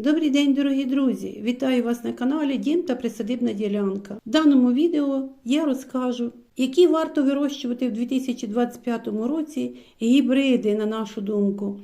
Добрий день, дорогі друзі! Вітаю вас на каналі Дім та Присадибна ділянка. В даному відео я розкажу, які варто вирощувати в 2025 році гібриди, на нашу думку.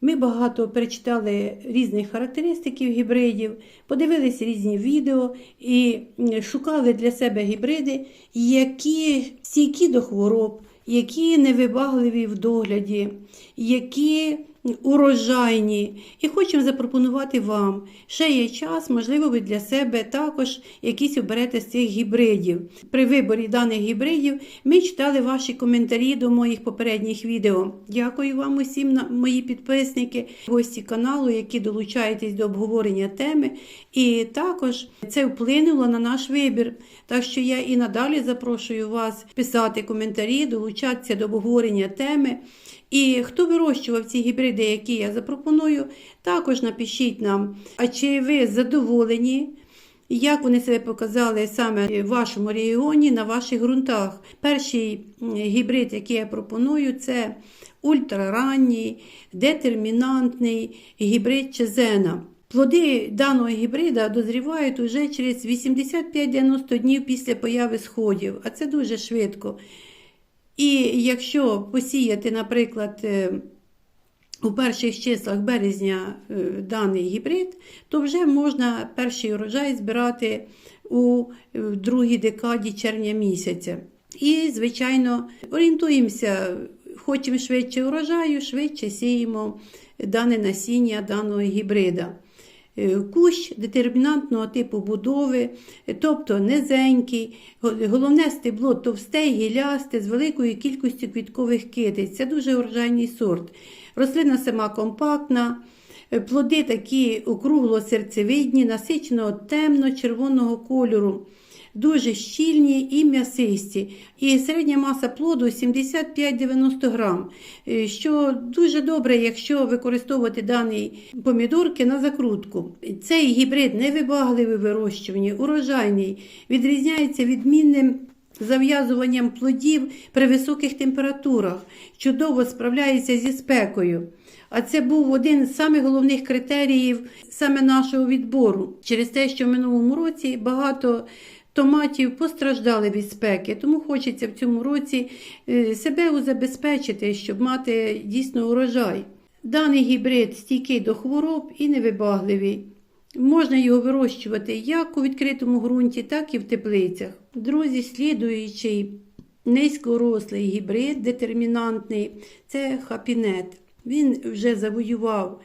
Ми багато перечитали різних характеристиків гібридів, подивилися різні відео і шукали для себе гібриди, які стійкі до хвороб, які невибагливі в догляді, які урожайні. І хочемо запропонувати вам. Ще є час, можливо, ви для себе також якісь оберете з цих гібридів. При виборі даних гібридів ми читали ваші коментарі до моїх попередніх відео. Дякую вам усім, мої підписники, гості каналу, які долучаєтесь до обговорення теми. І також це вплинуло на наш вибір. Так що я і надалі запрошую вас писати коментарі, долучатися до обговорення теми. І хто вирощував ці гібриди, які я запропоную, також напишіть нам, а чи ви задоволені, як вони себе показали саме в вашому регіоні, на ваших ґрунтах. Перший гібрид, який я пропоную, це ультраранній, детермінантний гібрид Чезена. Плоди даного гібрида дозрівають уже через 85-90 днів після появи сходів, а це дуже швидко. І якщо посіяти, наприклад, е, у перших числах березня е, даний гібрид, то вже можна перший урожай збирати у е, другій декаді червня місяця. І, звичайно, орієнтуємося, хочемо швидше урожаю, швидше сіємо дане насіння даного гібрида. Е, Кущ детермінантного типу будови, е, тобто низенький, головне стебло товсте гілясте з великою кількістю квіткових китиць. Це дуже урожайний сорт. Рослина сама компактна, е, плоди такі округло-серцевидні, насиченого темно-червоного кольору. Дуже щільні і м'ясисті. І середня маса плоду 75-90 грам, е, що дуже добре, якщо використовувати дані помідорки на закрутку. Цей гібрид невибагливий в вирощуванні, урожайний, відрізняється відмінним зав'язуванням плодів при високих температурах, чудово справляється зі спекою. А це був один з самих головних критеріїв саме нашого відбору. Через те, що в минулому році багато томатів постраждали від спеки, тому хочеться в цьому році е, себе узабезпечити, щоб мати дійсно урожай. Даний гібрид стійкий до хвороб і невибагливий. Можна його вирощувати як у відкритому ґрунті, так і в теплицях. Друзі, слідуючий низькорослий гібрид, детермінантний, це хапінет. Він вже завоював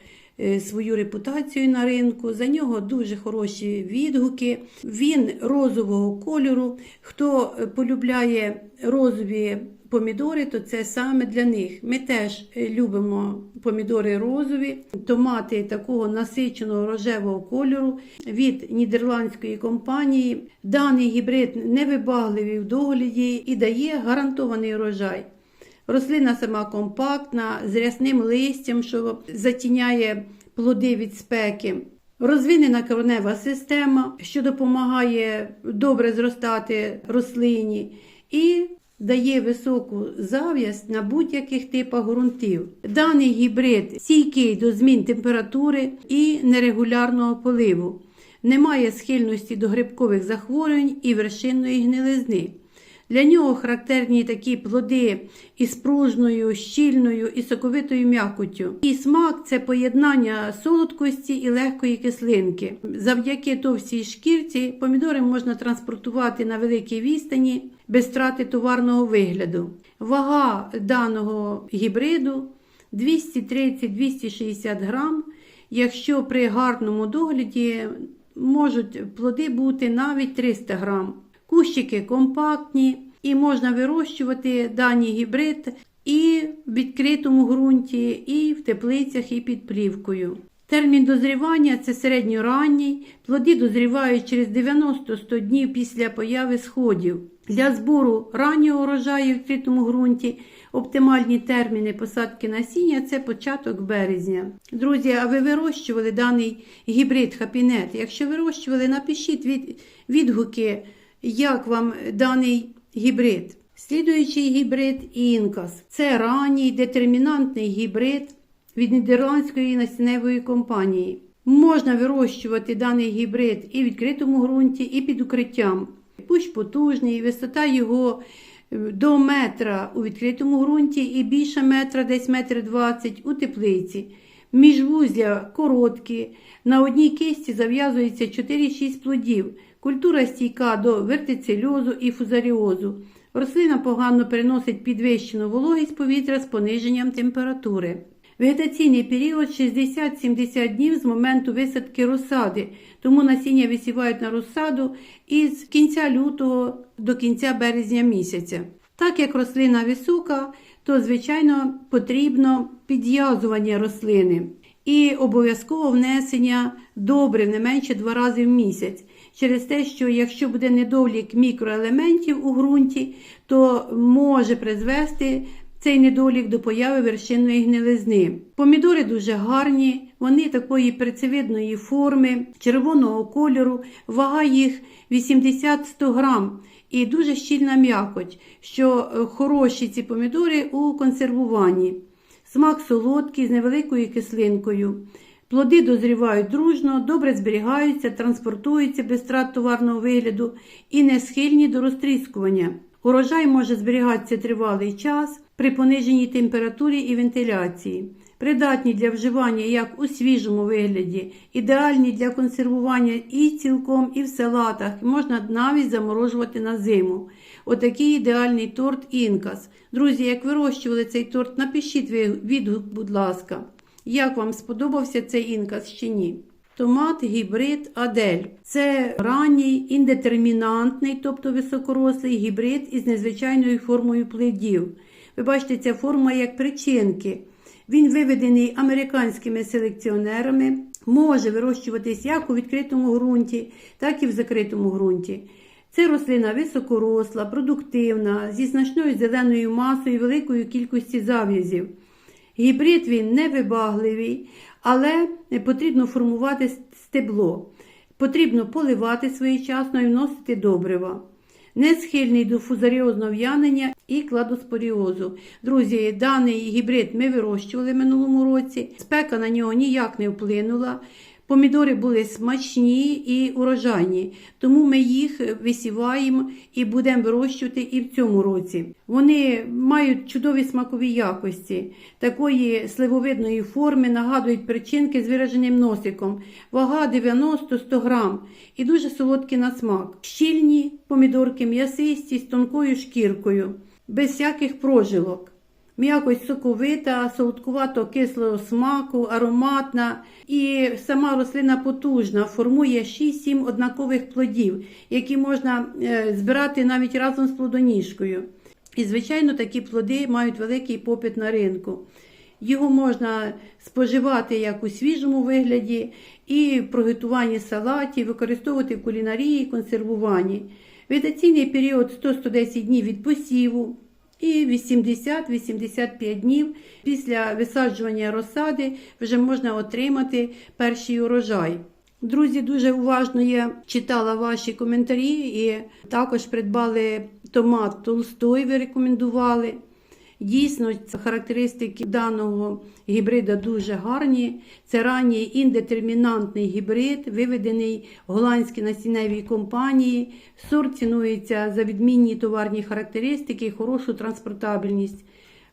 свою репутацію на ринку. За нього дуже хороші відгуки. Він розового кольору. Хто е, полюбляє розові помідори, то це саме для них. Ми теж е, любимо помідори розові, томати такого насиченого рожевого кольору від нідерландської компанії. Даний гібрид невибагливий в догляді і дає гарантований урожай. Рослина сама компактна, з рясним листям, що затіняє плоди від спеки. Розвинена коренева система, що допомагає добре зростати рослині, і дає високу зав'язь на будь-яких типах ґрунтів. Даний гібрид стійкий до змін температури і нерегулярного поливу. Немає схильності до грибкових захворювань і вершинної гнилизни. Для нього характерні такі плоди із пружною, щільною і соковитою м'якоттю. І смак це поєднання солодкості і легкої кислинки. Завдяки товстій шкірці помідори можна транспортувати на великій відстані без втрати товарного вигляду. Вага даного гібриду 230-260 грам. Якщо при гарному догляді можуть плоди бути навіть 300 грам. Кущики компактні і можна вирощувати даний гібрид і в відкритому ґрунті, і в теплицях, і під плівкою. Термін дозрівання це середньоранній. Плоди дозрівають через 90-100 днів після появи сходів. Для збору раннього урожаю в відкритому ґрунті оптимальні терміни посадки насіння це початок березня. Друзі, а ви вирощували даний гібрид хапінет? Якщо вирощували, напишіть від, відгуки, як вам даний гібрид. Слідуючий гібрид інкас. Це ранній детермінантний гібрид від нідерландської насінневої компанії. Можна вирощувати даний гібрид і в відкритому ґрунті, і під укриттям. Кущ потужний, висота його е, до метра у відкритому ґрунті і більше метра, десь метр двадцять у теплиці. Міжвузля короткі, на одній кисті зав'язується 4-6 плодів. Культура стійка до вертицельозу і фузаріозу. Рослина погано переносить підвищену вологість повітря з пониженням температури. Вегетаційний період 60-70 днів з моменту висадки розсади, тому насіння висівають на розсаду із кінця лютого до кінця березня місяця. Так як рослина висока, то звичайно потрібно підв'язування рослини і обов'язково внесення добрив не менше два рази в місяць. Через те, що якщо буде недолік мікроелементів у ґрунті, то може призвести цей недолік до появи вершинної гнилизни. Помідори дуже гарні, вони такої перцевидної форми, червоного кольору, вага їх 80-100 грам і дуже щільна м'якоть, що е, хороші ці помідори у консервуванні. Смак солодкий з невеликою кислинкою. Плоди дозрівають дружно, добре зберігаються, транспортуються без втрат товарного вигляду і не схильні до розтріскування. Урожай може зберігатися тривалий час при пониженій температурі і вентиляції. Придатні для вживання як у свіжому вигляді, ідеальні для консервування і цілком, і в салатах, можна навіть заморожувати на зиму. Отакий ідеальний торт інкас. Друзі, як вирощували цей торт, напишіть відгук, будь ласка. Як вам сподобався цей інкас чи ні? Томат гібрид Адель. Це ранній, індетермінантний, тобто високорослий гібрид із незвичайною формою плодів. Ви бачите, ця форма як причинки. Він виведений американськими селекціонерами, може вирощуватись як у відкритому ґрунті, так і в закритому ґрунті. Це рослина високоросла, продуктивна, зі значною зеленою масою і великою кількістю зав'язів. Гібрид він невибагливий, але потрібно формувати стебло. Потрібно поливати своєчасно і вносити добрива. Не схильний до фузаріозного в'янення і кладоспоріозу. Друзі, даний гібрид ми вирощували минулому році. Спека на нього ніяк не вплинула. Помідори були смачні і урожайні, тому ми їх висіваємо і будемо вирощувати і в цьому році. Вони мають чудові смакові якості, такої сливовидної форми, нагадують причинки з вираженим носиком, вага 90-100 грам і дуже солодкі на смак. Щільні помідорки м'ясисті з тонкою шкіркою, без всяких прожилок. М'якость соковита, солодкувато кислого смаку, ароматна і сама рослина потужна, формує 6-7 однакових плодів, які можна е, збирати навіть разом з плодоніжкою. І, звичайно, такі плоди мають великий попит на ринку. Його можна споживати як у свіжому вигляді, і в приготуванні салатів, використовувати в кулінарії, консервуванні. Вегетаційний період 100-110 днів від посіву і 80-85 днів після висаджування розсади вже можна отримати перший урожай. Друзі, дуже уважно я читала ваші коментарі і також придбали томат Толстой, ви рекомендували. Дійсно, характеристики даного гібрида дуже гарні. Це ранній індетермінантний гібрид, виведений голландській насінневій компанії. Сорт цінується за відмінні товарні характеристики і хорошу транспортабельність.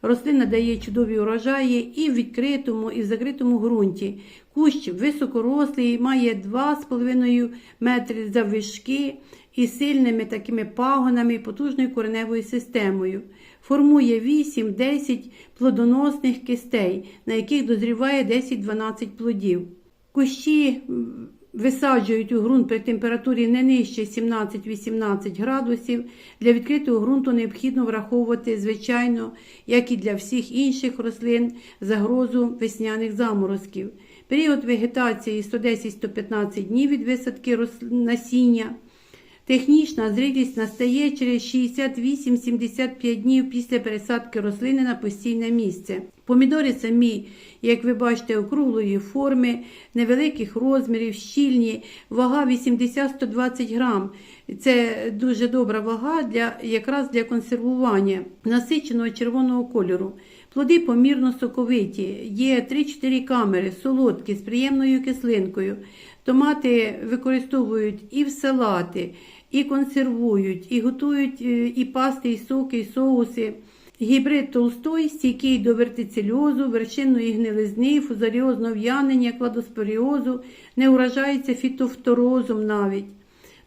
Рослина дає чудові урожаї і в відкритому, і в закритому ґрунті. Кущ високорослий, має 2,5 метри заввишки і сильними такими пагонами і потужною кореневою системою. Формує 8-10 плодоносних кистей, на яких дозріває 10-12 плодів. Кущі висаджують у ґрунт при температурі не нижче 17-18 градусів. Для відкритого ґрунту необхідно враховувати, звичайно, як і для всіх інших рослин, загрозу весняних заморозків. Період вегетації 110-115 днів від висадки насіння. Технічна зрілість настає через 68-75 днів після пересадки рослини на постійне місце. Помідори самі, як ви бачите, округлої форми, невеликих розмірів, щільні, вага 80-120 грам. Це дуже добра вага для, якраз для консервування насиченого червоного кольору. Плоди помірно соковиті, є 3-4 камери, солодкі, з приємною кислинкою. Томати використовують і в салати, і консервують, і готують е, і пасти, і соки, і соуси. Гібрид толстой стійкий до вертицельозу, вершинної гнилизни, фузаріозного в'янення, кладоспоріозу, не уражається фітофторозом навіть.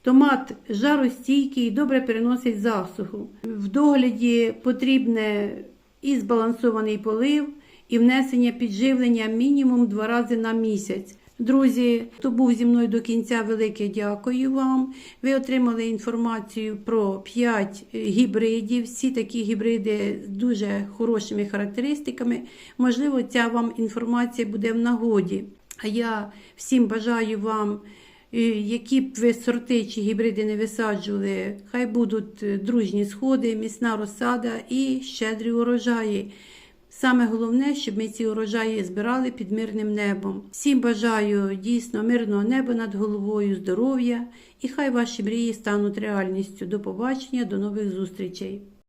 Томат жаростійкий, добре переносить засуху. В догляді потрібне і збалансований полив, і внесення підживлення мінімум два рази на місяць. Друзі, хто був зі мною до кінця, велике дякую вам. Ви отримали інформацію про 5 гібридів. Всі такі гібриди з дуже хорошими характеристиками. Можливо, ця вам інформація буде в нагоді. А я всім бажаю вам, е, які б ви сорти чи гібриди не висаджували, хай будуть е, дружні сходи, міцна розсада і щедрі урожаї. Саме головне, щоб ми ці урожаї збирали під мирним небом. Всім бажаю дійсно мирного неба над головою, здоров'я і хай ваші мрії стануть реальністю. До побачення, до нових зустрічей.